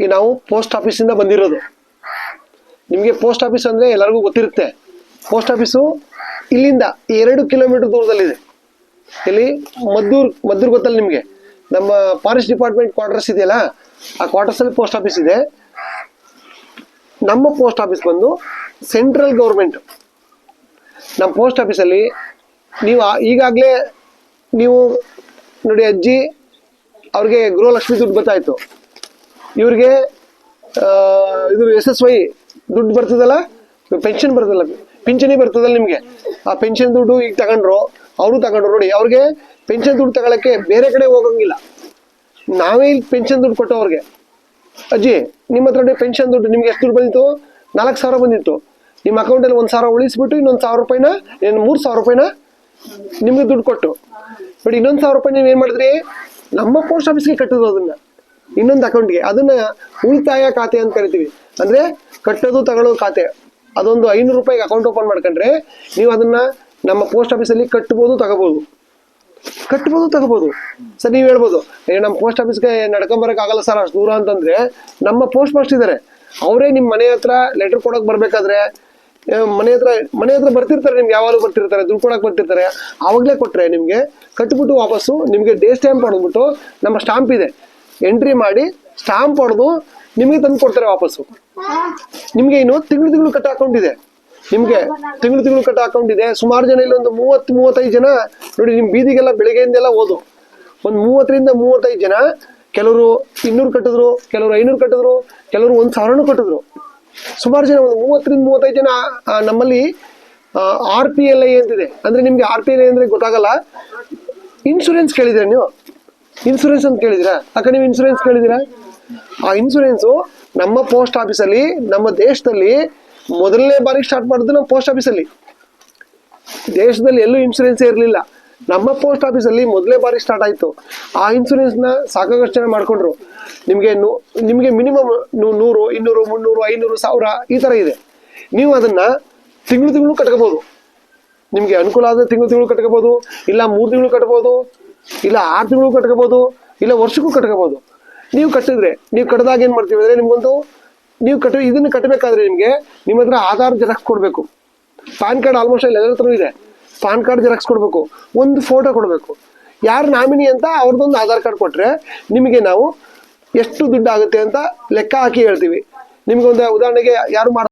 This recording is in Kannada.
ಈ ನಾವು ಪೋಸ್ಟ್ ಆಫೀಸಿಂದ ಬಂದಿರೋದು. ನಿಮಗೆ ಪೋಸ್ಟ್ ಆಫೀಸ್ ಅಂದರೆ ಎಲ್ಲರಿಗೂ ಗೊತ್ತಿರುತ್ತೆ. ಪೋಸ್ಟ್ ಆಫೀಸು ಇಲ್ಲಿಂದ ಎರಡು ಕಿಲೋಮೀಟರ್ ದೂರದಲ್ಲಿದೆ. ಇಲ್ಲಿ ಮದ್ದೂರ್ ಮದ್ದೂರ್ ಗೊತ್ತಲ್ಲ ನಿಮಗೆ? ನಮ್ಮ ಫಾರೆಸ್ಟ್ ಡಿಪಾರ್ಟ್ಮೆಂಟ್ ಕ್ವಾರ್ಟರ್ಸ್ ಇದೆಯಲ್ಲ, ಆ ಕ್ವಾರ್ಟರ್ಸಲ್ಲಿ ಪೋಸ್ಟ್ ಆಫೀಸ್ ಇದೆ. ನಮ್ಮ ಪೋಸ್ಟ್ ಆಫೀಸ್ ಬಂದು ಸೆಂಟ್ರಲ್ ಗೌರ್ಮೆಂಟ್ ನಮ್ಮ ಪೋಸ್ಟ್ ಆಫೀಸಲ್ಲಿ ನೀವು ಈಗಾಗಲೇ ನೀವು ನೋಡಿ ಅಜ್ಜಿ ಅವ್ರಿಗೆ ಗೃಹಲಕ್ಷ್ಮಿ ದುಡ್ಡು ಗೊತ್ತಾಯ್ತು. ಇವ್ರಿಗೆ ಇದು ಎಸ್ ಎಸ್ ವೈ ದುಡ್ಡು ಬರ್ತದಲ್ಲ? ಪೆನ್ಷನ್ ಬರ್ತದಲ್ಲ. ಪಿಂಚಣಿ ಬರ್ತದಲ್ಲ ನಿಮಗೆ. ಆ ಪೆನ್ಷನ್ ದುಡ್ಡು ಈಗ ತಗೊಂಡ್ರು, ಅವರು ತಗೊಂಡ್ರು ನೋಡಿ, ಅವ್ರಿಗೆ ಪೆನ್ಷನ್ ದುಡ್ಡು ತಗೊಳಕ್ಕೆ ಬೇರೆ ಕಡೆ ಹೋಗಂಗಿಲ್ಲ. ನಾವೇ ಇಲ್ಲಿ ಪೆನ್ಷನ್ ದುಡ್ಡು ಕೊಟ್ಟು ಅವ್ರಿಗೆ. ಅಜ್ಜಿ, ನಿಮ್ಮ ಹತ್ರ ಪೆನ್ಷನ್ ದುಡ್ಡು, ನಿಮ್ಗೆ ಎಷ್ಟು ದುಡ್ಡು ಬಂದಿತ್ತು? ನಾಲ್ಕು ಸಾವಿರ ಬಂದಿತ್ತು. ನಿಮ್ಮ ಅಕೌಂಟಲ್ಲಿ ಒಂದು ಸಾವಿರ ಉಳಿಸ್ಬಿಟ್ಟು ಇನ್ನೊಂದು ಸಾವಿರ ರೂಪಾಯಿನ, ಏನು ಮೂರು ಸಾವಿರ ರೂಪಾಯಿನ ನಿಮಗೆ ದುಡ್ಡು ಕೊಟ್ಟು. ಬಟ್ ಇನ್ನೊಂದು ಸಾವಿರ ರೂಪಾಯಿ ನೀವು ಏನು ಮಾಡಿದ್ರಿ? ನಮ್ಮ ಪೋಸ್ಟ್ ಆಫೀಸ್ಗೆ ಕಟ್ಟಿದ್ರು ಅದನ್ನ. ಇನ್ನೊಂದು ಅಕೌಂಟ್ಗೆ ಅದನ್ನ ಉಳಿತಾಯ ಖಾತೆ ಅಂತ ಕರಿತೀವಿ. ಅಂದ್ರೆ ಕಟ್ಟೋದು ತಗೊಳ್ಳೋ ಖಾತೆ. ಅದೊಂದು ಐನೂರು ರೂಪಾಯಿಗೆ ಅಕೌಂಟ್ ಓಪನ್ ಮಾಡ್ಕೊಂಡ್ರೆ ನೀವು ಅದನ್ನ ನಮ್ಮ ಪೋಸ್ಟ್ ಆಫೀಸಲ್ಲಿ ಕಟ್ಬೋದು ತಗೋಬಹುದು ಕಟ್ಬೋದು ತಗೋಬಹುದು ಸರ್, ನೀವು ಹೇಳ್ಬೋದು. ನಮ್ಮ ಪೋಸ್ಟ್ ಆಫೀಸ್ಗೆ ಆಗಲ್ಲ ಸರ್, ಅಷ್ಟು ದೂರ ಅಂತಂದ್ರೆ ನಮ್ಮ ಪೋಸ್ಟ್ ಮಾಸ್ಟರ್ ಇದ್ದಾರೆ ಅವರೇ ನಿಮ್ಮ ಮನೆ ಹತ್ರ ಲೆಟರ್ ಕೊಡೋಕೆ ಬರ್ಬೇಕಾದ್ರೆ ಮನೆ ಹತ್ರ ಮನೆ ಹತ್ರ ಬರ್ತಿರ್ತಾರೆ ನಿಮ್ಗೆ, ಯಾವಾಗಲೂ ಬರ್ತಿರ್ತಾರೆ, ದುಡ್ಡು ಕೊಡಕ್ಕೆ ಬರ್ತಿರ್ತಾರೆ. ಆವಾಗಲೇ ಕೊಟ್ಟರೆ ನಿಮಗೆ ಕಟ್ಬಿಟ್ಟು ವಾಪಸ್ಸು ನಿಮಗೆ ಡೇ ಸ್ಟ್ಯಾಂಪ್ ಹೊಡೆದ್ಬಿಟ್ಟು ನಮ್ಮ ಸ್ಟಾಂಪ್ ಇದೆ. ಎಂಟ್ರಿ ಮಾಡಿ ಸ್ಟಾಂಪ್ ಹೊಡೆದು ನಿಮಗೆ ತಂದು ಕೊಡ್ತಾರೆ ವಾಪಸ್ಸು. ನಿಮಗೆ ಇನ್ನು ತಿಂಗಳು ತಿಂಗಳು ಕಟ್ಟ ಅಕೌಂಟ್ ಇದೆ. ನಿಮಗೆ ತಿಂಗಳು ತಿಂಗಳು ಕಟ್ಟ ಅಕೌಂಟ್ ಇದೆ. ಸುಮಾರು ಜನ ಇಲ್ಲೊಂದು ಮೂವತ್ತು, ಮೂವತ್ತೈದು ಜನ ನೋಡಿ ನಿಮ್ಮ ಬೀದಿಗೆಲ್ಲ ಬೆಳಗ್ಗೆಯಿಂದೆಲ್ಲ ಓದು. ಒಂದು ಮೂವತ್ತರಿಂದ ಮೂವತ್ತೈದು ಜನ ಕೆಲವರು ಇನ್ನೂರು ಕಟ್ಟಿದ್ರು, ಕೆಲವರು ಐನೂರು ಕಟ್ಟಿದ್ರು, ಕೆಲವರು ಒಂದು ಸಾವಿರನೂ ಕಟ್ಟಿದ್ರು. ಸುಮಾರು ಜನ ಒಂದು ಮೂವತ್ತರಿಂದ ಮೂವತ್ತೈದು ಜನ ನಮ್ಮಲ್ಲಿ ಆರ್ ಪಿ ಎಲ್ ಐ ಅಂತಿದೆ. ಅಂದ್ರೆ ನಿಮಗೆ ಆರ್ ಪಿ ಎಲ್ ಐ ಅಂದ್ರೆ ಗೊತ್ತಾಗಲ್ಲ. ಇನ್ಶೂರೆನ್ಸ್ ಕೇಳಿದ್ರೆ ನೀವು? ಇನ್ಶೂರೆನ್ಸ್ ಅಂತ ಕೇಳಿದಿರಾ ಅಕ್ಕ, ನೀವು ಇನ್ಸೂರೆನ್ಸ್ ಕೇಳಿದಿರಾ ಆ ಇನ್ಶೂರೆನ್ಸು ನಮ್ಮ ಪೋಸ್ಟ್ ಆಫೀಸಲ್ಲಿ ನಮ್ಮ ದೇಶದಲ್ಲಿ ಮೊದಲನೇ ಬಾರಿಗೆ ಸ್ಟಾರ್ಟ್ ಮಾಡಿದ್ದು ನಮ್ಮ ಪೋಸ್ಟ್ ಆಫೀಸಲ್ಲಿ ದೇಶದಲ್ಲಿ ಎಲ್ಲೂ ಇನ್ಸೂರೆನ್ಸ್ ಇರಲಿಲ್ಲ. ನಮ್ಮ ಪೋಸ್ಟ್ ಆಫೀಸಲ್ಲಿ ಮೊದಲೇ ಬಾರಿ ಸ್ಟಾರ್ಟ್ ಆಯಿತು. ಆ ಇನ್ಸೂರೆನ್ಸ್ನ ಸಾಕಾಗಷ್ಟು ಜನ ಮಾಡ್ಕೊಂಡ್ರು. ನಿಮಗೆ ನಿಮಗೆ ಮಿನಿಮಮ್ ನೂರು, ಇನ್ನೂರು, ಮುನ್ನೂರು, ಐನೂರು, ಸಾವಿರ ಈ ಥರ ಇದೆ. ನೀವು ಅದನ್ನ ತಿಂಗಳು ತಿಂಗಳು ಕಟ್ಕೋಬೋದು. ನಿಮಗೆ ಅನುಕೂಲ ಆದರೆ ತಿಂಗಳು ತಿಂಗಳು ಕಟ್ಕೋಬೋದು, ಇಲ್ಲ ಮೂರು ತಿಂಗಳು ಕಟ್ಬೋದು. ಇಲ್ಲ ಆರು ತಿಂಗಳು ಕಟ್ಕೋಬೋದು, ಇಲ್ಲ ವರ್ಷಕ್ಕೂ ಕಟ್ಕೋಬೋದು. ನೀವು ಕಟ್ಟಿದ್ರೆ, ನೀವು ಕಟ್ಟಿದಾಗ ಏನು ಮಾಡ್ತೀವಿ ಅಂದ್ರೆ ನಿಮ್ಗೊಂದು, ನೀವು ಕಟ್ಟ, ಇದನ್ನ ಕಟ್ಟಬೇಕಾದ್ರೆ ನಿಮಗೆ ನಿಮ್ಮ ಹತ್ರ ಆಧಾರ್ ಜೆರಾಕ್ಸ್ ಕೊಡಬೇಕು. ಪಾನ್ ಕಾರ್ಡ್ ಆಲ್ಮೋಸ್ಟ್ ಅಲ್ಲಿ ಎಲ್ಲರ ಇದೆ. ಪಾನ್ ಕಾರ್ಡ್ ಜೆರಾಕ್ಸ್ ಕೊಡಬೇಕು. ಒಂದು ಫೋಟೋ ಕೊಡಬೇಕು. ಯಾರು ನಾಮಿನಿ ಅಂತ ಅವ್ರದ್ದೊಂದು ಆಧಾರ್ ಕಾರ್ಡ್ ಕೊಟ್ರೆ ನಿಮಗೆ ನಾವು ಎಷ್ಟು ದುಡ್ಡು ಆಗುತ್ತೆ ಅಂತ ಲೆಕ್ಕ ಹಾಕಿ ಹೇಳ್ತೀವಿ. ನಿಮ್ಗೊಂದು ಉದಾಹರಣೆಗೆ ಯಾರು